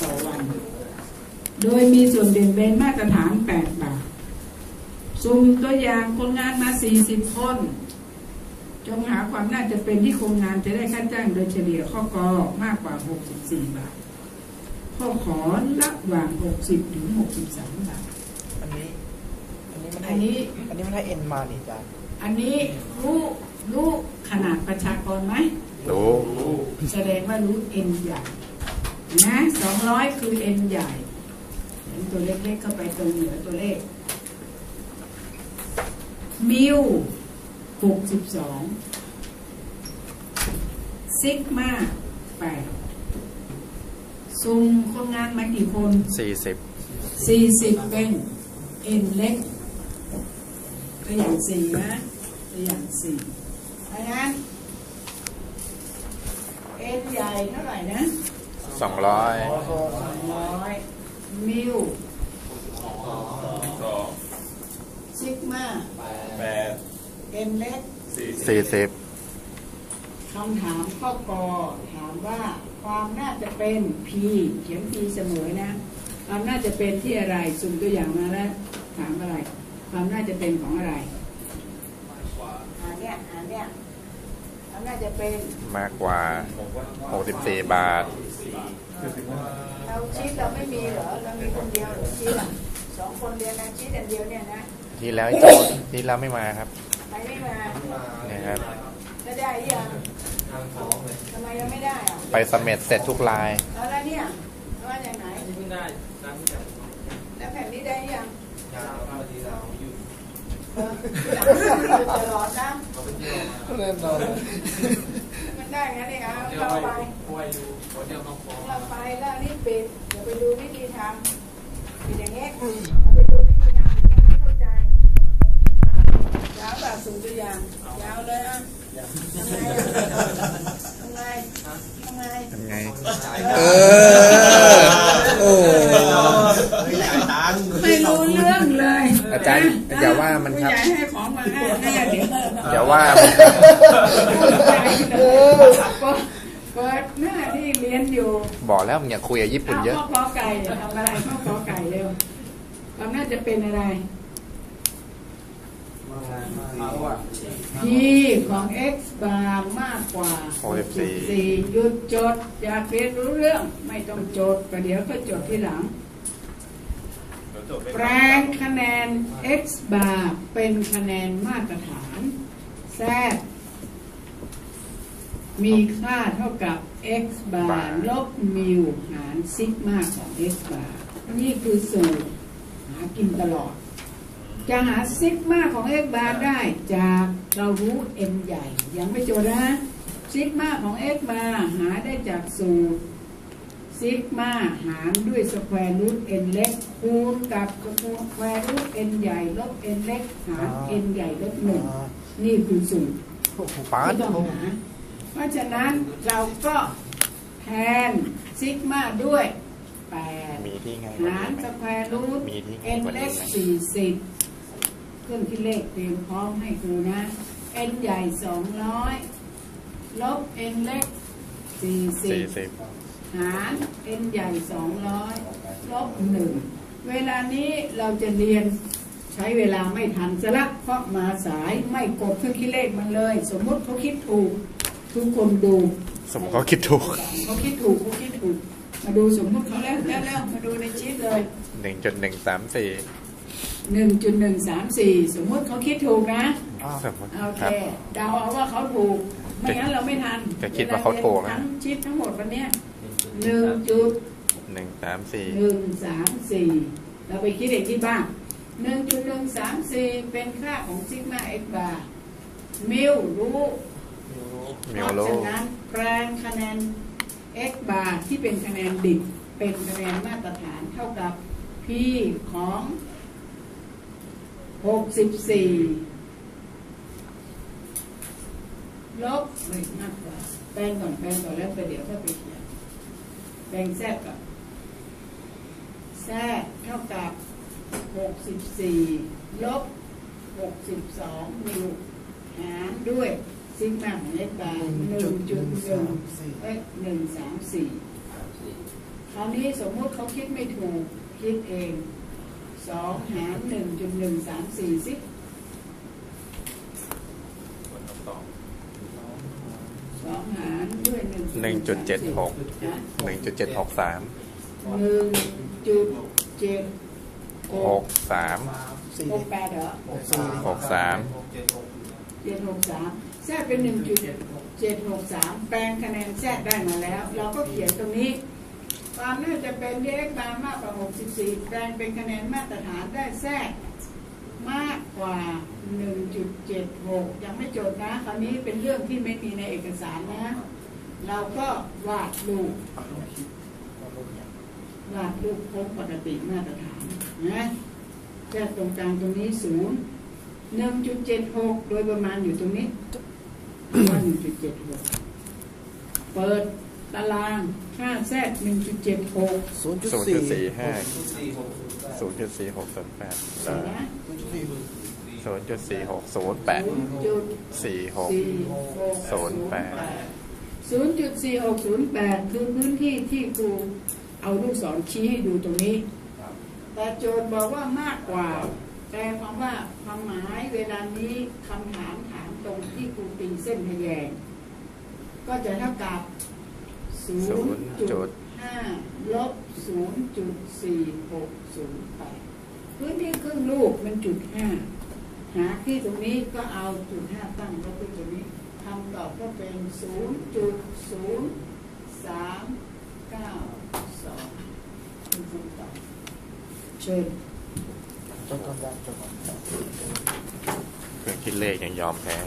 ต่อวัน โดยมีส่วนเด่นเป็นมาตรฐาน 8 บาทสุ่มตัวอย่างคนงานมา 40 คน จงหาความน่าจะเป็นที่โครงงานจะได้ค่าจ้างโดยเฉลี่ยข้อกอมากกว่า 64 บาท ข้อขอระหว่าง 60 ถึง 63 บาท อันนี้ อันนี้มันอัให้นนี้อันนี้มันให้เอ็นมานี่จ้ะอันนี้รู้รู้ขนาดประชากรไหมรู้แสดงว่ารู้เอ็นใหญ่ นะสองร้อยคือเอ็นใหญ่เห็นตัวเล็กๆเข้าไปตรงเหนือตัวเลข มิวหกสิบสองซิกมาแปดซุมคนงานมากี่คนสี่สิบสี่สิบเป็นเอ็นเล็กตัวอย่างสี่นะตัวอย่างสี่เพราะงั้นเอ็นใหญ่เท่าไหร่นะ สองร้อยสองร้อยมิลซิกมาแปดเอ็นเล็กสี่สี่สิบคำถามข้อกอถามว่าความน่าจะเป็น P เขียน P เสมอนะความน่าจะเป็นที่อะไรสุ่มตัวอย่างมาแล้วถามอะไร ความน่าจะเป็นของอะไรอ่านเนี่ยอ่านเนี่ยความน่าจะเป็นมากกว่าหกสิบสี่บาท เราชีตเราไม่มีเหรอเรามีคนเดียวเหรอชีตอะสองคนเรียนนะชีตอันเดียวเนี่ยนะที่แล้วโจทย์ที่แล้วไม่มาครับใครไม่มาเนี่ยครับจะได้ยังทำไมยังไม่ได้อะไปเสม็ดเสร็จทุกลายแล้วแล้วเนี่ยแล้วมาจากไหนเพิ่งได้น้ำที่จับแล้วแผ่นนี้ได้ยังยาพาดีเราอยู่เอออยู่ตลอดนะเขาไปเที่ยวมาเล่นนอนมัน ได้งั้นเองอะเที่เราไปไปป่วยอยู่เขาเที่ยวต้องฟ้อเราไปแล้วนี่ปิดเดี๋ยวไปดูวิธีทำปิดอย่างเงี้ยเอาไปดูวิธีทำเดี๋ยไม่เข้าใจยาวแบบสูงตัวอย่างยาวเลยอะทำไงอะทำไงทำไงทำไงเออ เดี๋ยวอย่าว่าเออเปิดหน้าที่เรียนอยู่บอกแล้วมึงอย่าคุยกับญี่ปุ่นเยอะข้าวขอไก่ทำอะไรข้าวขอไก่เร็วความน่าจะเป็นอะไรเอาอะที่ของ x บาร์มากกว่า64 64หยุดจด อยากเรียนรู้เรื่อง ไม่ต้องจดประเดี๋ยวก็จดที่หลัง แปลงคะแนน x บาร์เป็นคะแนนมาตรฐานแซดมีค่าเท่ากับ x บาบาร์ร์ลบมิวหารซิกมาของ x บาร์นี่คือสูตรหากินตลอด จะหาซิกมาของ x บาร์ได้จากเรารู้ n ใหญ่ ยังไม่จบนะซิกมาของ x บาร์หาได้จากสูตร ซิกมาหารด้วยสแควร์รูท n เล็กคูณกับสแควร์รูท n ใหญ่ลบ n เล็กหาร n ใหญ่ลบหนึ่งนี่คือสูตรป้าดที่ต้องหาเพราะฉะนั้นเราก็แทนซิกมาด้วยแปดมีที่ไงหารสแควร์รูทมีที่ไง n กว่าเล็นี้กไหมสี่สิบเครื่องคิดเลขเตรียมพร้อมให้ครูนะ n ใหญ่สองร้อยลบ n เล็กสี่สิสี่บสิบ หาร n ใหญ่สองร้อยลบหนึ่งเวลานี้เราจะเรียนใช้เวลาไม่ทันจะละเพราะมาสายไม่กดเครื่องคิดเลขมันเลย สมมุติเขาคิดถูก ทุกคนดูสมมติเขาคิดถูกเขาคิดถูกเขาคิดถูก มาดูสมมุติเขาแล้วแล้วแล้วมาดูในชีตเลยหนึ่งจุดหนึ่งสามสี่หนึ่งจุดหนึ่งสามสี่สมมุติเขาคิดถูกนะสมมติโอเคครับเดาเอาว่าเขาถูกไม่งั้นเราไม่ทันจะคิดว่าเขาถูกนะทั้งชีตทั้งหมดวันเนี้ย หนึ่งจุดหนึ่งสามสี่หนึ่งสามสี่เราไปคิดเองที่บ้านหนึ่งจุดหนึ่งสามสี่เป็นค่าของซิกมาเอ็กบาร์มิวรู้มิเพวราะโลฉะนั้นแปลงคะแนน x บาร์ที่เป็นคะแนนดิบเป็นคะแนนมาตรฐานเท่ากับ p ของ 64 ลบไม่มากกว่าแปลงก่อนแปลงก่อนแล้วไปเดี๋ยวก็ไปเขียน แปลงแทรกก่อแทรกเท่ากับ64ลบ62มิลหารด้วยซิกมาของ x บาร์หนึ่งจุดหนึ่งเอ้ยหนึ่งสามสี่คราวนี้สมมติเขาคิดไม่ถูก คิดเองสองหารหนึ่งจุดหนึ่งสามสี่สิคนละสอง สอง หารด้วยหนึ่งหนึ่งจุดเจ็ดหกนะหนึ่งจุดเจ็ดหกสามหนึ่งจุดเจ็ดหหกกสามสี่หกแปดเหรอหกสี่หกสามหกเจ็ดหกเจ็ดหกสามแทรกเป็นหนึ่งจุดเจ็ดหกสามแปลงคะแนนแทรกได้มาแล้ว เราก็เขียนตรงนี้ความน่าจะเป็นเด็กบางมากกว่าหกสิบสี่แปลงเป็นคะแนนมาตรฐานได้แทรกมากกว่า หนึ่งจุดเจ็ดหกยังไม่จบนะ คราวนี้เป็นเรื่องที่ไม่มีในเอกสารนะ เราก็วาดรูปวาดรูปพบปกติมาตรฐานนะแค่ตรงกลางตรงนี้ศูนย์หนึ่งจุดเจ็ดหกโดยประมาณอยู่ตรงนี้ว่าหนึ่งจุดเจ็ดหกเปิดตารางค่าแทรกหนึ่งจุดเจ็ดหกศูนย์จุดศูนย์สี่จุดสี่ห้าศูนย์สี่หกศูนย์แปดศูนย์จุดสี่หกศูนย์แปดเสร็จนะ ศูนย์จุดสี่หกศูนย์แปดจุดสี่หกสี่ศูนย์แปดศูนย์จุดสี่หกศูนย์แปดคือพื้นที่ที่ครูเอาลูกศรชี้ให้ดูตรงนี้ แต่โจทย์บอกว่ามากกว่าแปลความว่าความหมายเวลานี้คำถามถามตรงที่ครูตีเส้นทะแยง ก็จะเท่ากับศูนย์จุดห้าลบศูนย์จุดสี่หกศูนย์แปดพื้นที่ครึ่งลูกมันจุดห้า หาที่ตรงนี้ก็เอาจุดห้าตั้งลบที่ตรงนี้คำตอบก็เป็นศูนย์จุดศูนย์สามเก้าสองเป็นคำตอบเชิญจนกำลังจนเครื่องคิดเลขยังยอมแพ้